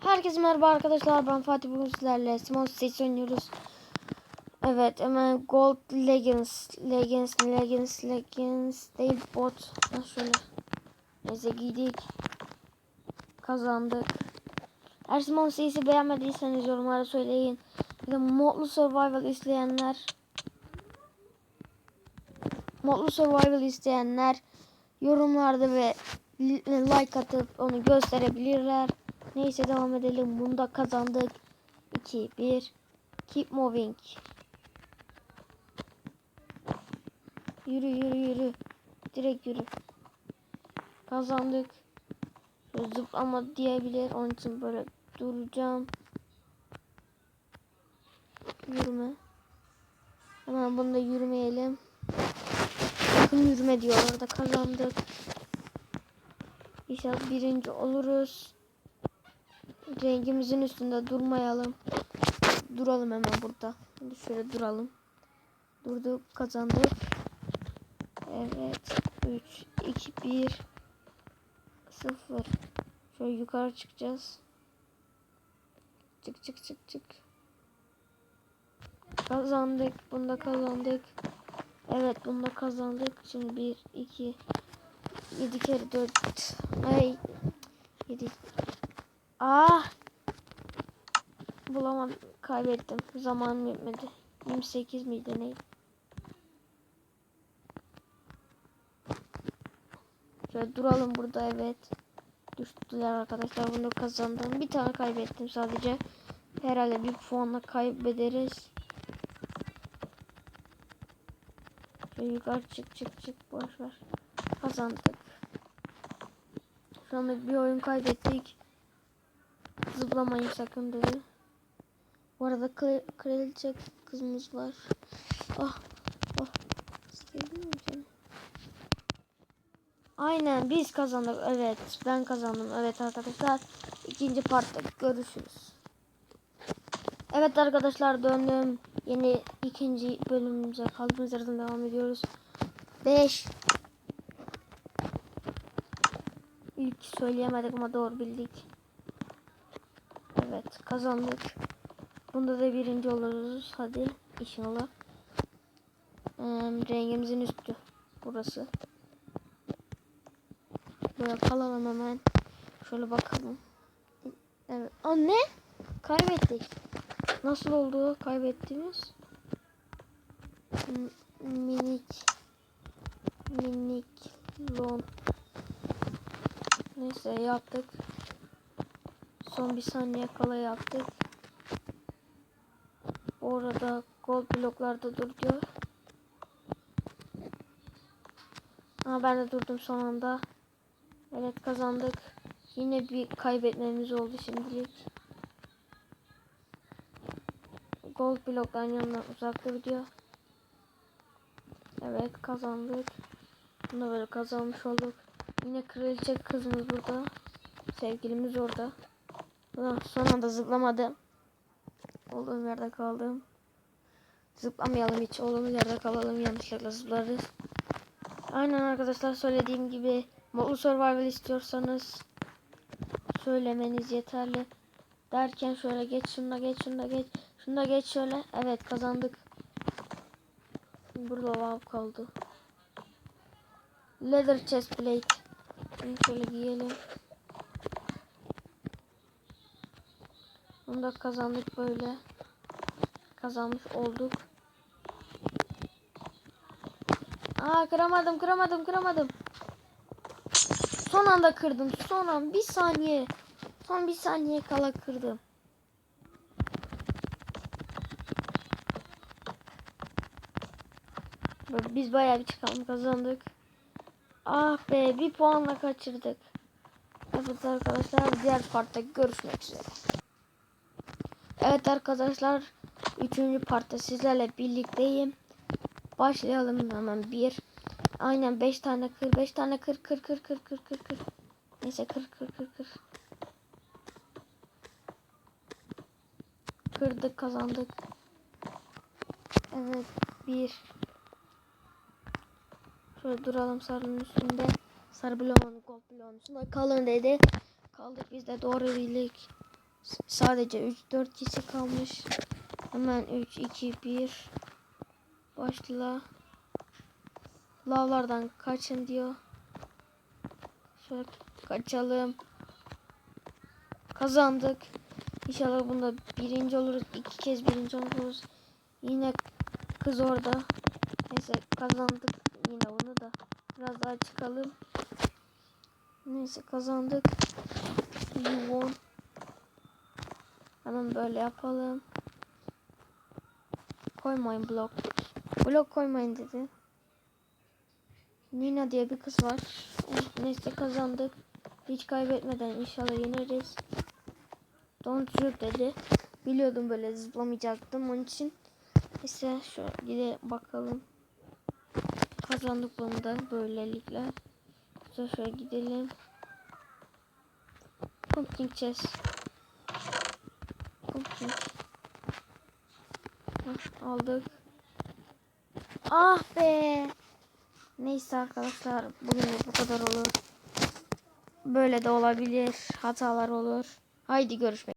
Herkese merhaba arkadaşlar. Ben Fatih bugün sizlerle Simon States oynuyoruz. Evet hemen Gold Legends Legends Legends Legends değil bot. Ha, şöyle. Neyse giydik. Kazandık. Eğer Simon States'i beğenmediyseniz yorumlara söyleyin. Bir de Modlu Survival isteyenler Modlu Survival isteyenler yorumlarda ve li- like atıp onu gösterebilirler. Neyse devam edelim. Bunda kazandık. 2 1 Keep moving. Yürü yürü yürü. Direkt yürü. Kazandık. Şöyle zıplama diyebilir. Onun için böyle duracağım. Yürüme. Hemen bunda yürümeyelim. Bakın yürüme diyor. Orada kazandık. İnşallah birinci oluruz. Rengimizin üstünde durmayalım. Duralım hemen burada. Şimdi şöyle duralım. Durduk kazandık. Evet. 3, 2, 1, 0. Şöyle yukarı çıkacağız. Çık çık çık çık. Kazandık. Bunda kazandık. Evet bunda kazandık. Şimdi 1, 2, 7 kere 4. Ay. 7. Ah. Bulamadım. Kaybettim. Zamanım yetmedi. 28 miydi neydi? Şöyle duralım burada evet. Düştüler arkadaşlar. Bunu kazandım. Bir tane kaybettim sadece. Herhalde bir puanla kaybederiz. Şöyle yukarı çık çık çık. Boş ver. Kazandık. Şu anda bir oyun kaybettik. Zıplamayın sakın dedi. Bu arada kraliçe kızımız var. Ah, ah. Sevdim? Aynen biz kazandık. Evet ben kazandım. Evet arkadaşlar. ikinci partta görüşürüz. Evet arkadaşlar döndüm. Yeni ikinci bölümümüze kaldığımız yerden devam ediyoruz. 5 İlk söyleyemedik ama doğru bildik. Evet kazandık. Bunda da birinci oluruz. Hadi inşallah. Ee, rengimizin üstü. Burası. Böyle kalalım hemen. Şöyle bakalım. Evet. Aa ne? Kaybettik. Nasıl oldu kaybettiğimiz? Minik. Minik. Lon. Neyse yaptık. Son bir saniye kala yaptık. Orada gold bloklarda dur diyor. Ama ben de durdum son anda. Evet kazandık. Yine bir kaybetmemiz oldu şimdilik. Gold bloktan yanına uzakta diyor. Evet kazandık. Bunu böyle kazanmış olduk. Yine kraliçe kızımız burada. Sevgilimiz orada. Son anda zıplamadım. Olduğum yerde kaldım. Zıplamayalım hiç. Olduğumuz yerde kalalım. Yanlışlıkla zıplarız. Aynen arkadaşlar söylediğim gibi Mutlu Survival istiyorsanız söylemeniz yeterli. Derken şöyle geç şunda geç şunda geç. Şunda geç şöyle. Evet kazandık. Burada wow kaldı. Leather chest plate. Bunu şöyle giyelim. Bunu da kazandık böyle. Kazanmış olduk. Aa kıramadım kıramadım kıramadım. Son anda kırdım. Son an bir saniye. Son bir saniye kala kırdım. Biz bayağı bir çıkalım kazandık. Ah be bir puanla kaçırdık. Evet arkadaşlar diğer partta görüşmek üzere. Evet arkadaşlar 3. partta sizlerle birlikteyim. Başlayalım hemen bir. Aynen 5 tane kır 5 tane kır kır kır kır kır kır. Neyse kır kır kır kır. Kırdık kazandık. Evet bir. Şöyle duralım sarının üstünde. Sarı bloğun gold bloğun üstünde kalın dedi. Kaldık biz de doğru bildik. Sadece 3-4 kişi kalmış. Hemen 3, 2, 1. Başla. Lavlardan kaçın diyor. Şöyle kaçalım. Kazandık. İnşallah bunda birinci oluruz. iki kez birinci oluruz. Yine kız orada. Neyse kazandık yine bunu da. Biraz daha çıkalım. Neyse kazandık. You won. Hemen böyle yapalım. Koymayın blok. Blok koymayın dedi. Nina diye bir kız var. Neyse kazandık. Hiç kaybetmeden inşallah yeneriz. Don't shoot dedi. Biliyordum böyle zıplamayacaktım onun için. Neyse şöyle bakalım. Kazandık bunu da böylelikle. Şöyle gidelim. Pumpkin chest. Pumpkin. Hah, aldık. Ah be. Neyse arkadaşlar bugünlük bu kadar olur. Böyle de olabilir. Hatalar olur. Haydi görüşmek.